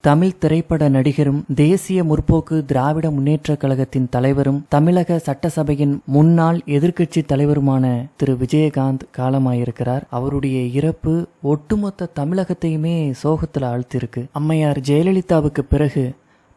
தமிழ் திரைப்பட நடிகரும் தேசிய முற்போக்கு திராவிட முன்னேற்றக் கழகத்தின் தலைவரும் தமிழக சட்டசபையின் முன்னாள் எதிர்க்கட்சி தலைவருமான திரு. விஜயகாந்த் காலமாயிருக்கிறார். அவருடைய இறப்பு ஒட்டுமொத்த தமிழகத்தையுமே சோகத்துல ஆழ்த்திருக்கு அம்மையார் ஜெயலலிதாவுக்கு பிறகு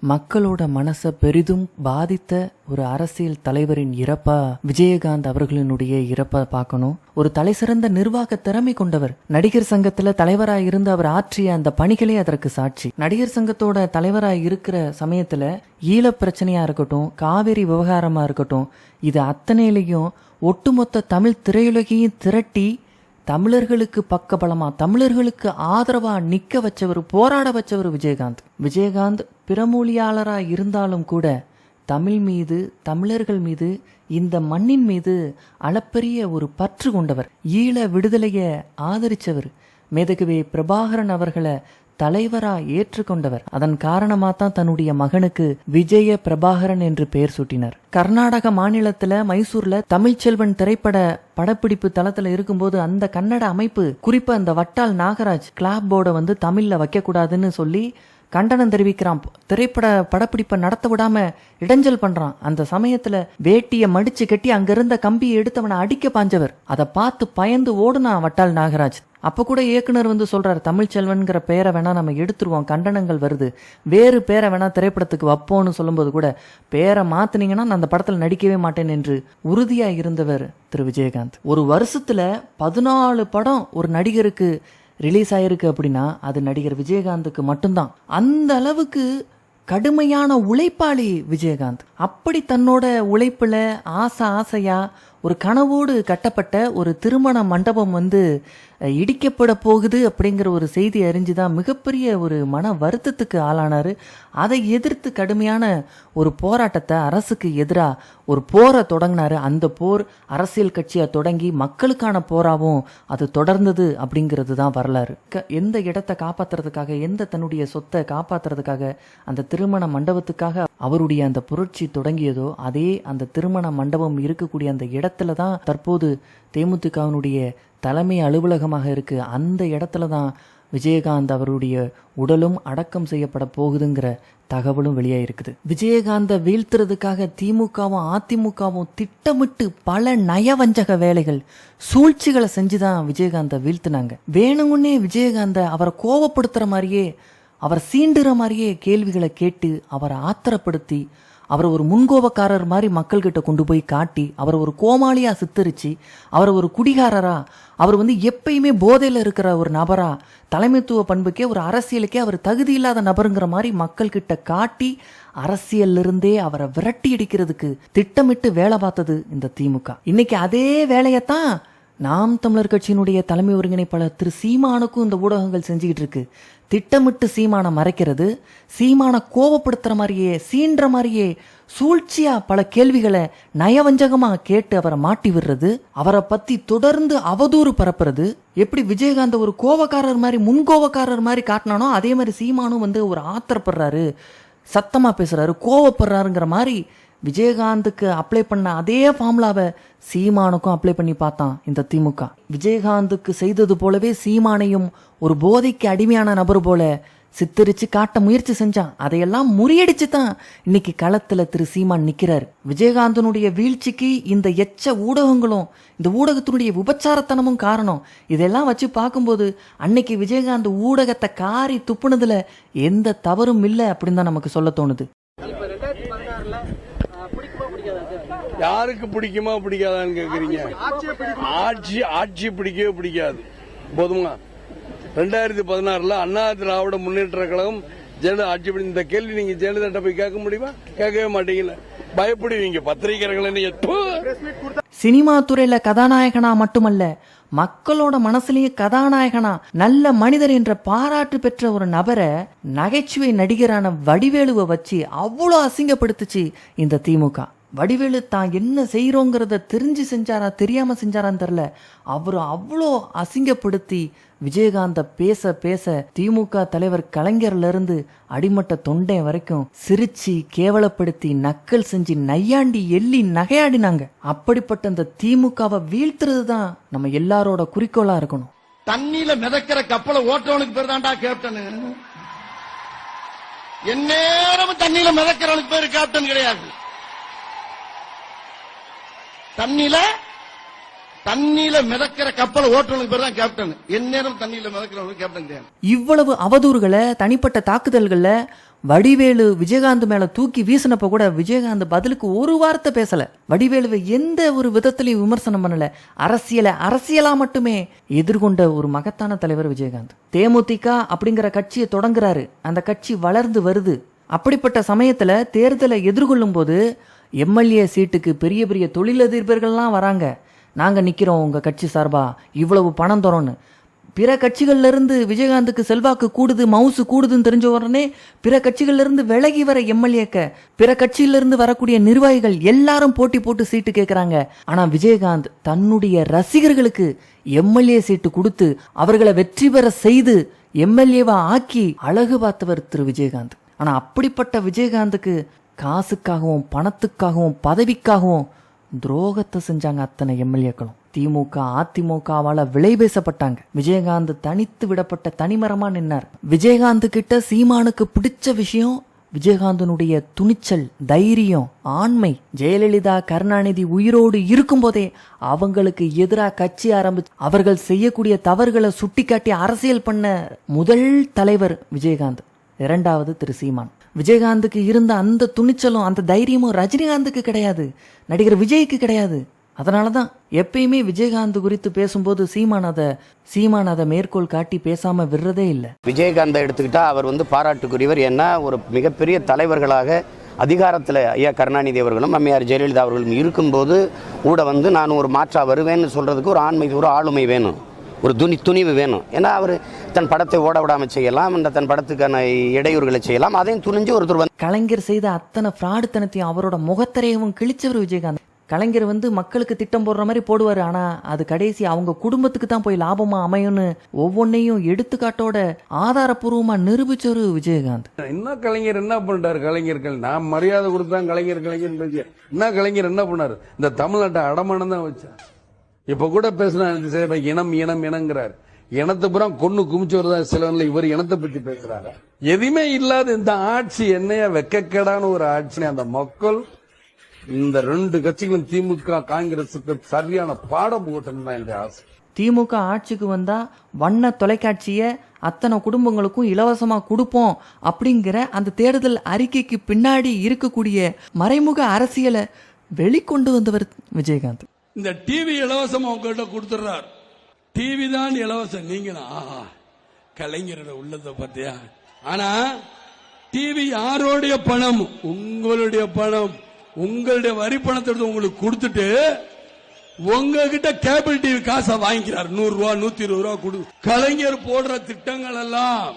மக்களோட மனசை பெரிதும் பாதித்த ஒரு அரசியல் தலைவரின் இறப்பா விஜயகாந்த் அவர்களினுடைய இறப்பை பார்க்கணும். ஒரு தலைசிறந்த நிர்வாக திறமை கொண்டவர். நடிகர் சங்கத்துல தலைவராய் இருந்து அவர் ஆற்றிய அந்த பணிகளே அதற்கு சாட்சி. நடிகர் சங்கத்தோட தலைவராய் இருக்கிற சமயத்துல ஈழ பிரச்சனையா இருக்கட்டும் காவேரி விவகாரமா இருக்கட்டும் இது அத்தனையிலையும் ஒட்டுமொத்த தமிழ் திரையுலகையும் திரட்டி தமிழர்களுக்கு பக்கபலமா தமிழர்களுக்கு ஆதரவா நிக்க வச்சவர் போராட வச்சவர் விஜயகாந்த். விஜயகாந்த் பிறமொழியாளரா இருந்தாலும் கூட தமிழ் மீது தமிழர்கள் மீது இந்த மண்ணின் மீது அளப்பரிய ஒரு பற்று கொண்டவர். ஈழ விடுதலையை ஆதரிச்சவர். மேதகவே பிரபாகரன் அவர்களை தலைவரா ஏற்றுக்கொண்டவர். அதன் காரணமா தான் தன்னுடைய மகனுக்கு விஜய பிரபாகரன் என்று பெயர் சூட்டினார். கர்நாடக மாநிலத்துல மைசூர்ல தமிழ்ச்செல்வன் திரைப்பட படப்பிடிப்பு தளத்துல இருக்கும்போது அந்த கன்னட அமைப்பு குறிப்பா அந்த வட்டால் நாகராஜ் கிளாப் போர்டை வந்து தமிழ்ல வைக்க கூடாதுன்னு சொல்லி கண்டனம் தெரிவிக்கிறான். திரைப்பட படப்பிடிப்பை நடத்த விடாம இடைஞ்சல் பண்றான். அந்த சமயத்துல வேட்டிய மடிச்சு கட்டி அங்கிருந்த கம்பியை எடுத்தவனை அடிக்க பாஞ்சவர். அதை பார்த்து பயந்து ஓடுனான் வட்டால் நாகராஜ். அப்ப கூட இயக்குனர் வந்து சொல்றாரு தமிழ்ச்செல்வன்கிற பேரை வேணா நம்ம எடுத்துருவோம். கண்டனங்கள் வருது. வேறு பேரை வேணா திரைப்படத்துக்கு வைப்போம்னு சொல்லும்போது கூட பேரை மாத்துனீங்கன்னா நான் அந்த படத்துல நடிக்கவே மாட்டேன் என்று உறுதியா இருந்தவர் திரு. விஜயகாந்த். ஒரு வருஷத்துல பதினாலு படம் ஒரு நடிகருக்கு ரிலீஸ் ஆயிருக்கு அப்படின்னா அது நடிகர் விஜயகாந்துக்கு மட்டும்தான். அந்த அளவுக்கு கடுமையான உழைப்பாளி விஜயகாந்த். அப்படி தன்னோட உழைப்புல ஆசை ஆசையா ஒரு கனவோடு கட்டப்பட்ட ஒரு திருமண மண்டபம் வந்து இடிக்கப்பட போகுது அப்படிங்கிற ஒரு செய்தி அறிஞ்சு தான் மிகப்பெரிய ஒரு மன வருத்தத்துக்கு ஆளானாரு. அதை எதிர்த்து கடுமையான ஒரு போராட்டத்தை அரசுக்கு எதிராக ஒரு போரை தொடங்கினாரு. அந்த போர் அரசியல் கட்சியாக தொடங்கி மக்களுக்கான போராகவும் அது தொடர்ந்தது அப்படிங்கிறது தான் வரலாறு. க- எந்த இடத்தை காப்பாற்றுறதுக்காக எந்த தன்னுடைய சொத்தை காப்பாற்றுறதுக்காக அந்த திருமண மண்டபத்துக்காக அவருடைய அந்த புரட்சி தொடங்கியதோ அதே அந்த திருமண மண்டபம் இருக்கக்கூடிய அந்த இடத்துல தான் தற்போது தேமுதிகவினுடைய தலைமை அலுவலகமாக இருக்கு. அந்த இடத்துல தான் விஜயகாந்த் அவருடைய உடலும் அடக்கம் செய்யப்பட போகுதுங்கிற தகவலும் வெளியாயிருக்குது விஜயகாந்தை வீழ்த்துறதுக்காக திமுகவும் அதிமுகவும் திட்டமிட்டு பல நயவஞ்சக வேலைகள் சூழ்ச்சிகளை செஞ்சுதான் விஜயகாந்தை வீழ்த்துனாங்க. வேணுமுன்னே விஜயகாந்தை அவரை கோவப்படுத்துற மாதிரியே அவர் சீண்டுற மாதிரியே கேள்விகளை கேட்டு அவரை ஆத்திரப்படுத்தி அவரை ஒரு முன்கோபக்காரர் மாதிரி மக்கள்கிட்ட கொண்டு போய் காட்டி அவரை ஒரு கோமாளியாக சித்தரிச்சு அவரை ஒரு குடிகாரரா அவர் வந்து எப்பயுமே போதையில் இருக்கிற ஒரு நபரா தலைமைத்துவ பண்புக்கே ஒரு அரசியலுக்கே அவர் தகுதி இல்லாத நபருங்கிற மாதிரி மக்கள்கிட்ட காட்டி அரசியல்லிருந்தே அவரை விரட்டி அடிக்கிறதுக்கு திட்டமிட்டு வேலை பார்த்தது இந்த திமுக. இன்னைக்கு அதே வேலையைத்தான் நாம் தமிழர் கட்சியினுடைய தலைமை ஒருங்கிணைப்பாளர் திரு சீமானுக்கும் இந்த ஊடகங்கள் செஞ்சுக்கிட்டு இருக்கு. திட்டமிட்டு சீமானை மறைக்கிறது சீமானை கோவப்படுத்துற மாதிரியே சீன்ற மாதிரியே சூழ்ச்சியா பல கேள்விகளை நயவஞ்சகமா கேட்டு அவரை மாட்டி விடுறது அவரை பத்தி தொடர்ந்து அவதூறு பரப்புறது. எப்படி விஜயகாந்த் ஒரு கோவக்காரர் மாதிரி முன்கோவக்காரர் மாதிரி காட்டினானோ அதே மாதிரி சீமானும் வந்து ஒரு ஆத்திரப்படுறாரு சத்தமா பேசுறாரு கோவப்படுறாருங்கிற மாதிரி விஜயகாந்துக்கு அப்ளை பண்ண அதே ஃபார்முலாவை சீமானுக்கும் அப்ளை பண்ணி பார்த்தான் இந்த திமுக. விஜயகாந்துக்கு செய்தது போலவே சீமானையும் ஒரு போதைக்கு அடிமையான நபர் போல சித்தரிச்சு காட்ட முயற்சி செஞ்சான். அதையெல்லாம் முறியடிச்சு தான் இன்னைக்கு களத்துல திரு சீமான் நிக்கிறார். விஜயகாந்தனுடைய வீழ்ச்சிக்கு இந்த எச்ச ஊடகங்களும் இந்த ஊடகத்தினுடைய உபச்சாரத்தனமும் காரணம். இதெல்லாம் வச்சு பார்க்கும்போது அன்னைக்கு விஜயகாந்த் ஊடகத்தை காரி துப்புனதுல எந்த தவறும் இல்லை அப்படின்னு தான் நமக்கு சொல்ல தோணுது இப்ப ரெண்டாயிரத்தி பதினாறுல பிடிக்குமா பிடிக்காதா சார் யாருக்கு பிடிக்குமா பிடிக்காதான்னு கேக்குறீங்க? ஆட்சி ஆட்சி பிடிக்கவே பிடிக்காது. போதுமா? ரெண்டாயிரத்தி பதினாறுல அண்ணா திராவிட முன்னேற்ற கழகம் ஜெயலலிதா ஆட்சி பண்ணி இந்த கேள்வி நீங்க ஜெயலலிதா போய் கேட்க முடியுமா? கேட்கவே மாட்டீங்கல்ல. பயப்படுவீங்க பத்திரிகையாளர்கள் நீங்க சினிமா துறையில கதாநாயகனா மட்டுமல்ல மக்களோட மனசுலயே கதாநாயகனா நல்ல மனிதர் என்ற பாராட்டு பெற்ற ஒரு நபரை நகைச்சுவை நடிகரான வடிவேலுவை வச்சு அவ்வளோ அசிங்கப்படுத்துச்சு இந்த திமுக. வடிவேலு தான் என்ன செய்யறோங்கிறத தெரிஞ்சு செஞ்சாரா தெரியாம செஞ்சாரான்னு தெரில அவர் அவ்வளோ அசிங்கப்படுத்தி விஜயகாந்த பேச பேச திமுக தலைவர் கலைஞர்ல இருந்து அடிமட்ட தொண்டை வரைக்கும் சிரிச்சு கேவலப்படுத்தி நக்கல் செஞ்சு நையாண்டி எள்ளி நகையாடினாங்க. அப்படிப்பட்ட அந்த திமுகவை வீழ்த்துறது தான் நம்ம எல்லாரோட குறிக்கோளா இருக்கணும். தண்ணியில மிதக்கிற கப்பலை ஓட்டவனுக்கு பேர் தான்டா கேப்டன் எந்நேரமும் தண்ணியில மிதக்கிறவனுக்கு பேர் கேப்டன் கிடையாது. தண்ணியில தண்ணியில மிதக்கிற கப்பல் ஓட்டுறவனுக்கு பேர் தான் கேப்டன். எந்நேரம் தண்ணியில மிதக்கிறவனுக்கு கேப்டன் கிடையாது. இவ்வளவு அவதூறுகளை தனிப்பட்ட தாக்குதல்கள்ல வடிவேலு விஜயகாந்த் மேல தூக்கி வீசினப்ப கூட விஜயகாந்த் பதிலுக்கு ஒரு வார்த்தை பேசல. வடிவேலுவை எந்த ஒரு விதத்திலையும் விமர்சனம் பண்ணல. அரசியலை அரசியலா மட்டுமே எதிர்கொண்ட ஒரு மகத்தான தலைவர் விஜயகாந்த். தேமுதிக அப்படிங்கிற கட்சியை தொடங்குறாரு. அந்த கட்சி வளர்ந்து வருது. அப்படிப்பட்ட சமயத்துல தேர்தலை எதிர்கொள்ளும் போது எம்எல்ஏ சீட்டுக்கு பெரிய பெரிய தொழிலதிபர்கள்லாம் வராங்க. நாங்கள் நிற்கிறோம் உங்கள் கட்சி சார்பா. இவ்வளவு பணம் தரோன்னு. பிற கட்சிகள்லேருந்து விஜயகாந்துக்கு செல்வாக்கு கூடுது மவுசு கூடுதுன்னு தெரிஞ்ச உடனே பிற கட்சிகள்லேருந்து விலகி வர எம்எல்ஏக்க பிற கட்சியிலிருந்து வரக்கூடிய நிர்வாகிகள் எல்லாரும் போட்டி போட்டு சீட்டு கேட்குறாங்க ஆனால் விஜயகாந்த் தன்னுடைய ரசிகர்களுக்கு எம்எல்ஏ சீட்டு கொடுத்து அவர்களை வெற்றி பெற செய்து எம்எல்ஏவா ஆக்கி அழகு பார்த்தவர் திரு விஜயகாந்த். ஆனால் அப்படிப்பட்ட விஜயகாந்துக்கு காசுக்காகவும் பணத்துக்காகவும் பதவிக்காகவும் துரோகத்தை செஞ்சாங்க அத்தனை எம்எல்ஏக்களும். திமுக அதிமுகவால விலை பேசப்பட்டாங்க. விஜயகாந்த் தனித்து விடப்பட்ட தனிமரமா நின்னார். விஜயகாந்த் கிட்ட சீமானுக்கு பிடிச்ச விஷயம் விஜயகாந்தனுடைய துணிச்சல் தைரியம் ஆண்மை. ஜெயலலிதா கருணாநிதி உயிரோடு இருக்கும்போதே அவங்களுக்கு எதிராக கட்சி ஆரம்பிச்சு அவர்கள் செய்யக்கூடிய தவறுகளை சுட்டிக்காட்டி அரசியல் பண்ண முதல் தலைவர் விஜயகாந்த். இரண்டாவது திரு சீமான். விஜயகாந்துக்கு இருந்த அந்த துணிச்சலும் அந்த தைரியமும் ரஜினிகாந்துக்கு கிடையாது. நடிகர் விஜய்க்கு கிடையாது. அதனால தான் எப்பயுமே விஜயகாந்த் குறித்து பேசும்போது சீமான் அதை சீமான் அதை மேற்கோள் காட்டி பேசாம விடுறதே இல்லை. விஜயகாந்தை எடுத்துக்கிட்டா அவர் வந்து பாராட்டுக்குரியவர். ஏன்னா ஒரு மிகப்பெரிய தலைவர்களாக அதிகாரத்தில் ஐயா கருணாநிதி அவர்களும் அம்மையார் ஜெயலலிதா அவர்களும் இருக்கும்போது கூட வந்து நான் ஒரு மாற்றா வருவேன்னு சொல்றதுக்கு ஒரு ஆண்மை ஒரு ஆளுமை வேணும். ஒரு துணி துணிவு வேணும். ஏன்னா அவர் தன் படத்தை ஓட விடாமல் செய்யலாம் இந்த தன் படத்துக்கான இடையூறுகளை செய்யலாம். அதையும் துணிஞ்சு ஒருத்தர் வந்து கலைஞர் செய்த அத்தனை ஃப்ராடுத்தனத்தையும் அவரோட முகத்திரையவும் கிழிச்சவர் விஜயகாந்த். கலைஞர் வந்து மக்களுக்கு திட்டம் போடுற மாதிரி போடுவார். ஆனா அது கடைசி அவங்க குடும்பத்துக்கு தான் போய் லாபமா அமையும்னு ஒவ்வொன்னையும் எடுத்துக்காட்டோட ஆதாரப்பூர்வமா நிரூபிச்சவர் விஜயகாந்த். என்ன கலைஞர் என்ன பண்ணிட்டாரு கலைஞர்கள்? நான் மரியாதை கொடுத்தா கலைஞர் கலைஞர் என்ன கலைஞர் என்ன பண்ணாரு? இந்த தமிழ்நாட்டை அடமானம் தான் வச்சார். இப்ப கூட பேசினா இனம் இனம் இனங்கிறார். இனத்தை புறம் கொன்னு குமிச்சவர் வருதா? சிலவன்ல இவர் இனத்தை பத்தி பேசுறாரு. எதுவுமே இல்லாத இந்த ஆட்சி என்னையா வெக்கக்கேடான ஒரு ஆட்சி அந்த மக்கள் இந்த ரெண்டு கட்சிகளும் திமுக காங்கிரசுக்கு சரியான பாடம் போட்டணும் தான் என்ற ஆசை. திமுக ஆட்சிக்கு வந்தா வண்ண தொலைக்காட்சியை அத்தனை குடும்பங்களுக்கும் இலவசமா கொடுப்போம் அப்படிங்கிற அந்த தேடுதல் அறிக்கைக்கு பின்னாடி இருக்கக்கூடிய மறைமுக அரசியலை வெளிக்கொண்டு வந்தவர் விஜயகாந்த். இந்த டிவி இலவசம் உங்ககிட்ட கொடுத்துறார் டிவி தான் இலவசம். நீங்க கலைஞரோட உள்ளதை பார்த்தியா? ஆனா டிவி யாரோடைய பணம்? உங்களுடைய பணம். உங்களுடைய வரி பணத்தை உங்களுக்கு கொடுத்துட்டு உங்ககிட்ட கேபிள் டிவி காசை வாங்கிக்கிறார். நூறு ரூபா நூத்தி இருபது ரூபா கொடு. கலைஞர் போடுற திட்டங்கள் எல்லாம்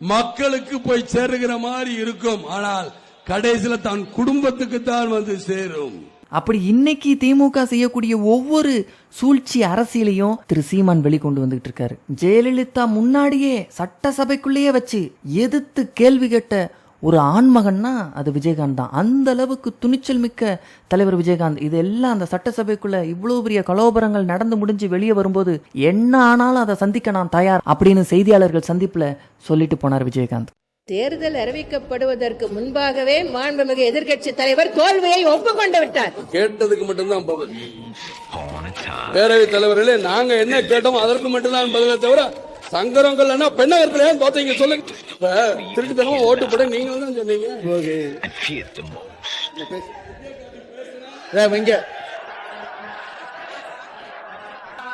மக்களுக்கு போய் சேருகிற மாதிரி இருக்கும். ஆனால் கடைசியில் தன் குடும்பத்துக்கு தான் வந்து சேரும். அப்படி இன்னைக்கு திமுக செய்யக்கூடிய ஒவ்வொரு சூழ்ச்சி அரசியலையும் திரு சீமான் வெளிக்கொண்டு வந்துகிட்டு இருக்காரு. ஜெயலலிதா முன்னாடியே சட்டசபைக்குள்ளேயே வச்சு எதிர்த்து கேள்வி கேட்ட ஒரு ஆண்மகன்னா அது விஜயகாந்த் தான். அந்த அளவுக்கு துணிச்சல் மிக்க தலைவர் விஜயகாந்த். இது எல்லாம் அந்த சட்டசபைக்குள்ள இவ்வளவு பெரிய கலோபரங்கள் நடந்து முடிஞ்சு வெளியே வரும்போது என்ன ஆனாலும் அதை சந்திக்க நான் தயார் அப்படின்னு செய்தியாளர்கள் சந்திப்புல சொல்லிட்டு போனார் விஜயகாந்த். தேர்தல் அறிவிக்கப்படுவதற்கு முன்பாகவே மாண்புமிகு எதிர்க்கட்சி தலைவர் தோல்வியை ஒப்புக்கொண்டு விட்டார். கேட்டதுக்கு மட்டும்தான் பதில். பேரவைத் தலைவர்களே நாங்க என்ன கேட்டோமோ அதற்கு மட்டும்தான் பதிலே தவிர சங்கரங்கள் என்ன பெண்ணகத்துல ஏன் தோத்தீங்க சொல்லுங்க திருட்டுத்தனமா ஓட்டு போட நீங்க தான் சொன்னீங்க. இங்க.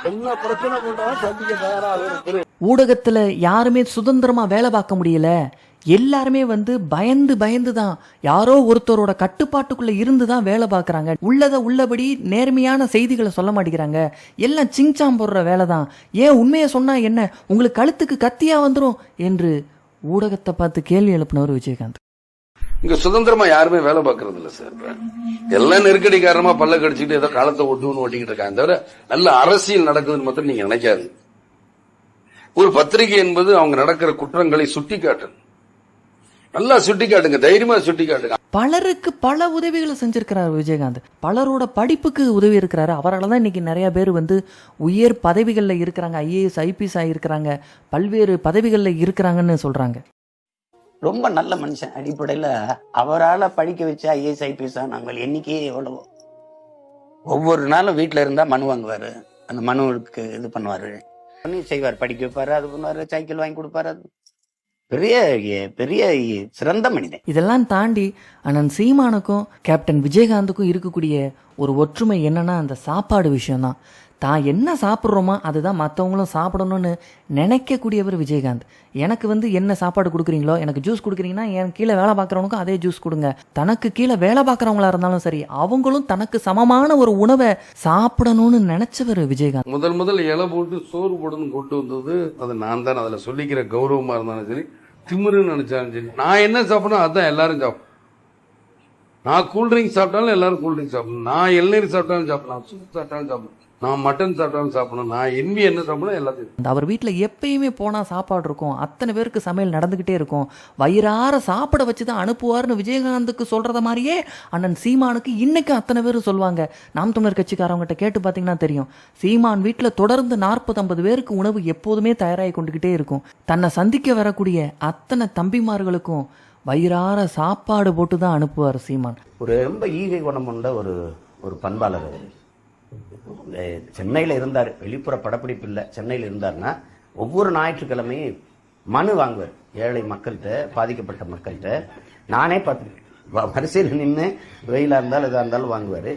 என்ன பிரச்சனை போட்டாலும் சந்திக்க தயாராக இருக்கிறேன் ஊடகத்துல யாருமே சுதந்திரமா வேலை பார்க்க முடியல. எல்லாருமே வந்து பயந்து பயந்து தான் யாரோ ஒருத்தரோட கட்டுப்பாட்டுக்குள்ள இருந்து தான் வேலை பார்க்கறாங்க. உள்ளதை உள்ளபடி நேர்மையான செய்திகளை சொல்ல மாட்டேங்கிறாங்க. எல்லாம் சிங்சாம் போடுற வேலை தான். ஏன் உண்மையை சொன்னா என்ன? உங்களுக்கு கழுத்துக்கு கத்தியா வந்துரும் என்று ஊடகத்தை பார்த்து கேள்வி எழுப்பினவர் விஜயகாந்த். இங்க சுதந்திரமா யாருமே வேலை பார்க்கறது இல்ல சார். எல்லாம் நெருக்கடி காரணமா பல்ல கடிச்சிட்டு ஏதோ காலத்தை ஒட்டுன்னு ஓட்டிக்கிட்டு இருக்காங்க. தவிர நல்ல அரசியல் நடக்குதுன்னு மட்டும் நீங்க நினைக்காது ஒரு பத்திரிகை என்பது அவங்க நடக்கிற குற்றங்களை சுட்டி காட்டணும் நல்லா சுட்டி காட்டுங்க தைரியமா சுட்டி காட்டுங்க பலருக்கு பல உதவிகளை செஞ்சிருக்கிறார் விஜயகாந்த். பலரோட படிப்புக்கு உதவி இருக்கிறாரு. அவரால் தான் இன்னைக்கு நிறைய பேர் வந்து உயர் பதவிகளில் இருக்கிறாங்க. ஐஏஎஸ் ஐபிஎஸ் ஆகியிருக்கிறாங்க பல்வேறு பதவிகளில் இருக்கிறாங்கன்னு சொல்றாங்க. ரொம்ப நல்ல மனுஷன் அடிப்படையில் அவரால் படிக்க வச்ச ஐஏஎஸ் ஐபிஎஸ் நாங்கள். எண்ணிக்கையே எவ்வளவோ. ஒவ்வொரு நாளும் வீட்டில் இருந்தால் மனு வாங்குவார். அந்த மனுவுக்கு இது பண்ணுவார். பண்ணி செய்வார். படிக்க வைப்பாரு அது பண்ணுவார் சைக்கிள் வாங்கி கொடுப்பாரு. அது பெரிய பெரிய சிறந்த மனிதன். இதெல்லாம் தாண்டி அண்ணன் சீமானுக்கும் கேப்டன் விஜயகாந்துக்கும் இருக்கக்கூடிய ஒரு ஒற்றுமை என்னன்னா அந்த சாப்பாடு விஷயம்தான். தான் என்ன சாப்பிட்றோமோ அதுதான் மற்றவங்களும் சாப்பிடணும்னு நினைக்கக்கூடியவர் விஜயகாந்த். எனக்கு வந்து என்ன சாப்பாடு கொடுக்குறீங்களோ எனக்கு ஜூஸ் கொடுக்குறீங்கன்னா என் கீழே வேலை பார்க்குறவனுக்கும் அதே ஜூஸ் கொடுங்க. தனக்கு கீழே வேலை பார்க்குறவங்களா இருந்தாலும் சரி அவங்களும் தனக்கு சமமான ஒரு உணவை சாப்பிடணும்னு நினைச்சவர் விஜயகாந்த். முதல் முதல் இலை போட்டு சோறு போடுன்னு கொண்டு வந்தது அது நான் தான். அதில் சொல்லிக்கிற கௌரவமாக இருந்தாலும் சரி திமிருன்னு நினைச்சாலும் சரி நான் என்ன சாப்பிடணும் அதுதான் எல்லாரும் சாப்பிடும். நான் கூல்ட்ரிங்க் சாப்பிட்டாலும் எல்லாரும் கூல்ட்ரிங்க் சாப்பிடணும். நான் இளநீர் சாப்பிட்டாலும் சாப்பிடலாம் சூப் சாப்பிட்டாலும் சாப்பிடணும். நான் மட்டன் சாப்பிட்டாலும் சாப்பிடணும். நான் என்வி என்ன சாப்பிடணும் எல்லாத்தையும். அவர் வீட்டில் எப்பயுமே போனால் சாப்பாடு இருக்கும். அத்தனை பேருக்கு சமையல் நடந்துக்கிட்டே இருக்கும். வயிறார சாப்பிட வச்சு தான் அனுப்புவார்னு விஜயகாந்துக்கு சொல்கிறத மாதிரியே அண்ணன் சீமானுக்கு இன்னைக்கு அத்தனை பேர் சொல்லுவாங்க நாம் தமிழர் கட்சிக்காரவங்ககிட்ட கேட்டு பார்த்தீங்கன்னா தெரியும். சீமான் வீட்டில் தொடர்ந்து நாற்பது ஐம்பது பேருக்கு உணவு எப்போதுமே தயாராகி கொண்டுக்கிட்டே இருக்கும். தன்னை சந்திக்க வரக்கூடிய அத்தனை தம்பிமார்களுக்கும் வயிறார சாப்பாடு போட்டு தான் அனுப்புவார் சீமான். ஒரு ரொம்ப ஈகை குணம் கொண்ட ஒரு ஒரு பண்பாளர் சென்னையில் இருந்தார். வெளிப்புற படப்பிடிப்பு இல்லை. சென்னையில் இருந்தார்னா ஒவ்வொரு ஞாயிற்றுக்கிழமையும் மனு வாங்குவார். ஏழை மக்கள்கிட்ட பாதிக்கப்பட்ட மக்கள்கிட்ட. நானே பார்த்துருக்கேன் வ- வரிசையில் நின்று வெயிலாக இருந்தாலும் இதாக இருந்தாலும் வாங்குவார்.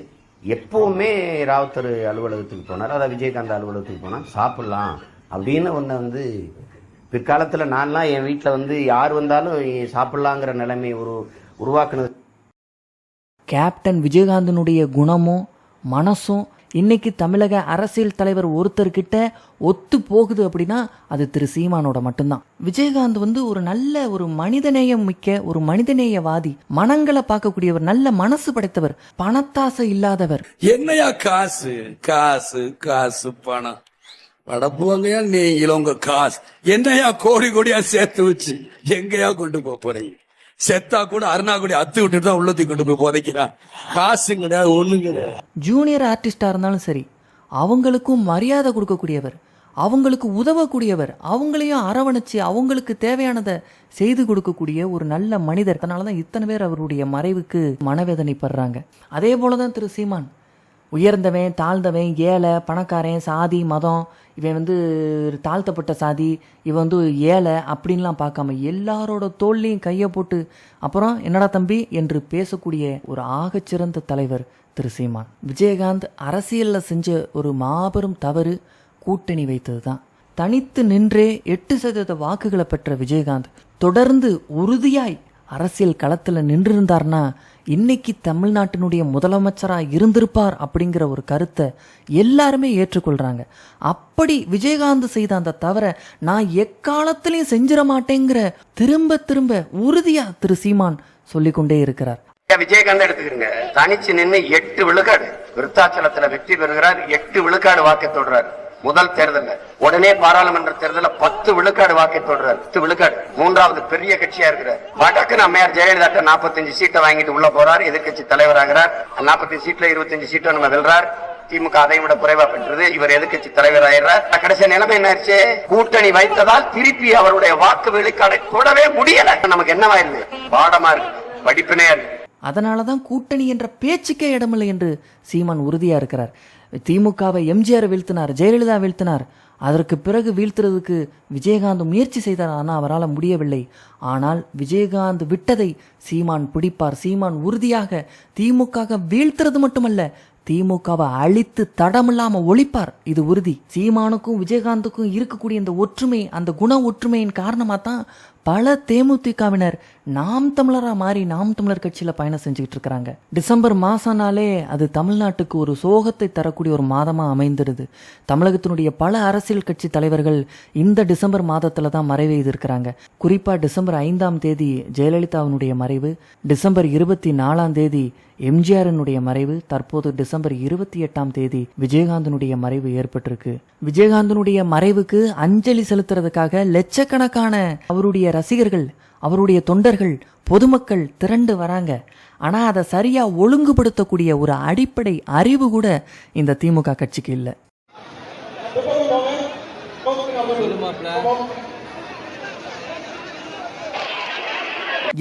எப்போவுமே ராவுத்தர் அலுவலகத்துக்கு போனார்? அதாவது விஜயகாந்த் அலுவலகத்துக்கு போனால் சாப்பிட்லாம். அப்படின்னு ஒன்று வந்து பிற்காலத்தில் நான்லாம் என் வீட்டில் வந்து யார் வந்தாலும் சாப்பிட்லாங்கிற நிலைமை ஒரு உருவாக்குனது. கேப்டன் விஜயகாந்தனுடைய குணமும் மனசும் இன்னைக்கு தமிழக அரசியல் தலைவர் ஒருத்தர்கிட்ட ஒத்து போகுது அப்படின்னா அது திரு சீமானோட மட்டும்தான். விஜயகாந்த் வந்து ஒரு நல்ல ஒரு மனிதநேயம் மிக்க ஒரு மனிதநேயவாதி மனங்களை பார்க்கக்கூடியவர் நல்ல மனசு படைத்தவர் பணத்தாசை இல்லாதவர். என்னையா காசு? காசு காசு பணம். படப்புவாங்கயா நீங்களும் உங்க காசு. என்னையா கோடி கோடியா சேர்த்து வச்சு எங்கயா கொண்டு போறீங்க? செத்தா கூட அருணாக்குடி அத்து விட்டுட்டு தான் உள்ளத்துக்கு கொண்டு போய் புதைக்கிறான். காசு கிடையாது ஒண்ணும் கிடையாது. ஜூனியர் ஆர்டிஸ்டாக இருந்தாலும் சரி அவங்களுக்கும் மரியாதை கொடுக்கக்கூடியவர் அவங்களுக்கு உதவக்கூடியவர் அவங்களையும் அரவணைச்சு அவங்களுக்கு தேவையானதை செய்து கொடுக்கக்கூடிய ஒரு நல்ல மனிதர். அதனால தான் இத்தனை பேர் அவருடைய மறைவுக்கு மனவேதனைப்படுறாங்க. அதே போல தான் திரு சீமான் உயர்ந்தவன் தாழ்ந்தவன் ஏழை பணக்காரன் சாதி மதம் இவன் வந்து தாழ்த்தப்பட்ட சாதி இவன் வந்து ஏழை அப்படின்லாம் பார்க்காம எல்லாரோட தோல்லையும் கையை போட்டு அப்புறம் என்னடா தம்பி என்று பேசக்கூடிய ஒரு ஆகச்சிறந்த தலைவர் திரு சீமான். விஜயகாந்த் அரசியலில் செஞ்ச ஒரு மாபெரும் தவறு கூட்டணி வைத்தது தான் தனித்து நின்றே எட்டு சதவீத வாக்குகளை பெற்ற விஜயகாந்த் தொடர்ந்து உறுதியாய் அரசியல் களத்தில் நின்றிருந்தார்னா இன்னைக்கு தமிழ்நாட்டினுடைய முதலமைச்சராக இருந்திருப்பார் அப்படிங்கிற ஒரு கருத்தை எல்லாருமே ஏற்றுக்கொள்றாங்க. அப்படி விஜயகாந்த் செய்த அந்த தவிர நான் எக்காலத்திலையும் செஞ்சிட மாட்டேங்கிற திரும்ப திரும்ப உறுதியா திரு சீமான் சொல்லிக்கொண்டே இருக்கிறார். விஜயகாந்த் எடுத்துக்கிறீங்க? தனிச்சு நின்று எட்டு விழுக்காடு. விருத்தாச்சலத்துல வெற்றி பெறுகிறார் எட்டு விழுக்காடு வாக்கை தொடர்றாரு முதல் தேர்தல் உடனே பாராளுமன்ற தேர்தலில் பத்து விழுக்காடு வாக்கை தொடர் பத்து விழுக்காடு. மூன்றாவது பெரிய கட்சியா இருக்கிறார். வடக்கு அம்மையார் ஜெயலலிதா நாற்பத்தஞ்சு சீட்டை வாங்கிட்டு உள்ள போறார். எதிர்க்கட்சி தலைவராகிறார். நாற்பத்தஞ்சு சீட்ல இருபத்தஞ்சு சீட்டை நம்ம வெல்றார். திமுக அதை விட குறைவா பெற்றது. இவர் எதிர்கட்சி தலைவர் ஆயிடுறார் கடைசி நிலைமை என்ன கூட்டணி வைத்ததால் திருப்பி அவருடைய வாக்கு விழுக்காடை தொடவே முடியல. நமக்கு என்னவாயிருது பாடமா இருக்கு. படிப்பினையா இருக்கு. அதனாலதான் கூட்டணி என்ற பேச்சுக்கே இடமில்லை என்று சீமான் உறுதியா இருக்கிறார். திமுகவை எம்ஜிஆர் வீழ்த்தினார் ஜெயலலிதா வீழ்த்தினார். அதற்கு பிறகு வீழ்த்துறதுக்கு விஜயகாந்த் முயற்சி செய்தார். ஆனால் அவரால் முடியவில்லை. ஆனால் விஜயகாந்த் விட்டதை சீமான் பிடிப்பார். சீமான் உறுதியாக திமுக வீழ்த்துறது மட்டுமல்ல திமுகவை அழித்து தடமில்லாமல் ஒழிப்பார். இது உறுதி. சீமானுக்கும் விஜயகாந்துக்கும் இருக்கக்கூடிய இந்த ஒற்றுமை அந்த குண ஒற்றுமையின் காரணமாக தான் பல தேமுதிகவினர் நாம் தமிழராக மாறி நாம் தமிழர் கட்சியில் பயணம் செஞ்சுக்கிட்டு இருக்கிறாங்க. டிசம்பர் மாதம்னாலே அது தமிழ்நாட்டுக்கு ஒரு சோகத்தை தரக்கூடிய ஒரு மாதமாக அமைந்துடுது தமிழகத்தினுடைய பல அரசியல் கட்சி தலைவர்கள் இந்த டிசம்பர் மாதத்தில் தான் மறைவு இருக்கிறாங்க குறிப்பாக டிசம்பர் ஐந்தாம் தேதி ஜெயலலிதாவினுடைய மறைவு டிசம்பர் இருபத்தி நாலாம் தேதி எம்ஜிஆரினுடைய மறைவு தற்போது டிசம்பர் இருபத்தி எட்டாம் தேதி விஜயகாந்தனுடைய மறைவு ஏற்பட்டிருக்கு. விஜயகாந்தனுடைய மறைவுக்கு அஞ்சலி செலுத்துறதுக்காக லட்சக்கணக்கான அவருடைய ரசிகர்கள் அவருடைய தொண்டர்கள் பொதுமக்கள் திரண்டு வராங்க. ஆனா அதை சரியா ஒழுங்குபடுத்தக்கூடிய ஒரு அடிப்படை அறிவு கூட இந்த திமுக கட்சிக்கு இல்லை.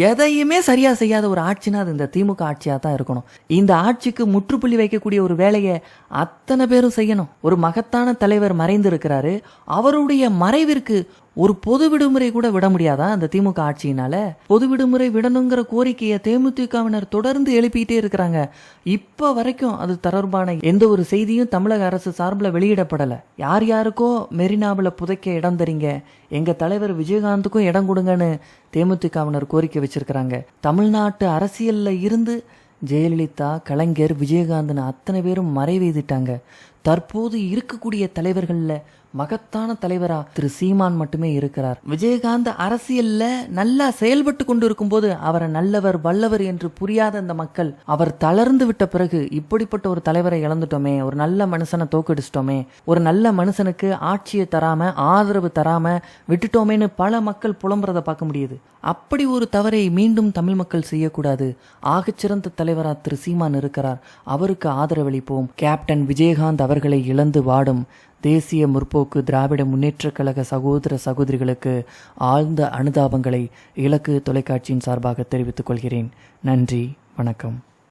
எதையுமே சரியா செய்யாத ஒரு ஆட்சினா அது இந்த திமுக ஆட்சியா தான் இருக்கணும். இந்த ஆட்சிக்கு முற்றுப்புள்ளி வைக்கக்கூடிய ஒரு வேலையை அத்தனை பேரும் செய்யணும். ஒரு மகத்தான தலைவர் மறைந்து இருக்கிறாரு அவருடைய மறைவிற்கு ஒரு பொது விடுமுறை கூட விட முடியாதா அந்த திமுக ஆட்சியினால? பொது விடுமுறை விடணுங்கிற கோரிக்கையை தேமுதிகவினர் தொடர்ந்து எழுப்பிட்டே இருக்கிறாங்க. இப்ப வரைக்கும் அது தொடர்பான எந்த ஒரு செய்தியும் தமிழக அரசு சார்பில் வெளியிடப்படல. யார் யாருக்கோ மெரினாவில் புதைக்க இடம் தரீங்க. எங்க தலைவர் விஜயகாந்துக்கும் இடம் கொடுங்கன்னு தேமுதிகவினர் கோரிக்கை வச்சிருக்கிறாங்க. தமிழ்நாட்டு அரசியல்ல இருந்து ஜெயலலிதா கலைஞர் விஜயகாந்த்னு அத்தனை பேரும் மறைவெய்திட்டாங்க தற்போது இருக்கக்கூடிய தலைவர்களில் மகத்தான தலைவரா திரு சீமான் மட்டுமே இருக்கிறார். விஜயகாந்த் அரசியல்ல நல்லா செயல்பட்டு கொண்டு இருக்கும்போது அவரை நல்லவர் வல்லவர் என்று புரியாத அந்த மக்கள் அவர் தளர்ந்து விட்ட பிறகு இப்படிப்பட்ட ஒரு தலைவரை இழந்துட்டோமே ஒரு நல்ல மனுஷனை தோக்கடிச்சிட்டோமே ஒரு நல்ல மனுஷனுக்கு ஆட்சியை தராம ஆதரவு தராம விட்டுட்டோமேன்னு பல மக்கள் புலம்புறதை பார்க்க முடியுது. அப்படி ஒரு தவறை மீண்டும் தமிழ் மக்கள் செய்யக்கூடாது. ஆகச்சிறந்த தலைவரா திரு சீமான் இருக்கிறார். அவருக்கு ஆதரவளிப்போம். கேப்டன் விஜயகாந்த் அவர்களை இழந்து வாடும். தேசிய முற்போக்கு திராவிட முன்னேற்றக் கழக சகோதர சகோதரிகளுக்கு ஆழ்ந்த அனுதாபங்களை இலக்கு தொலைக்காட்சியின் சார்பாக தெரிவித்துக் கொள்கிறேன். நன்றி வணக்கம்.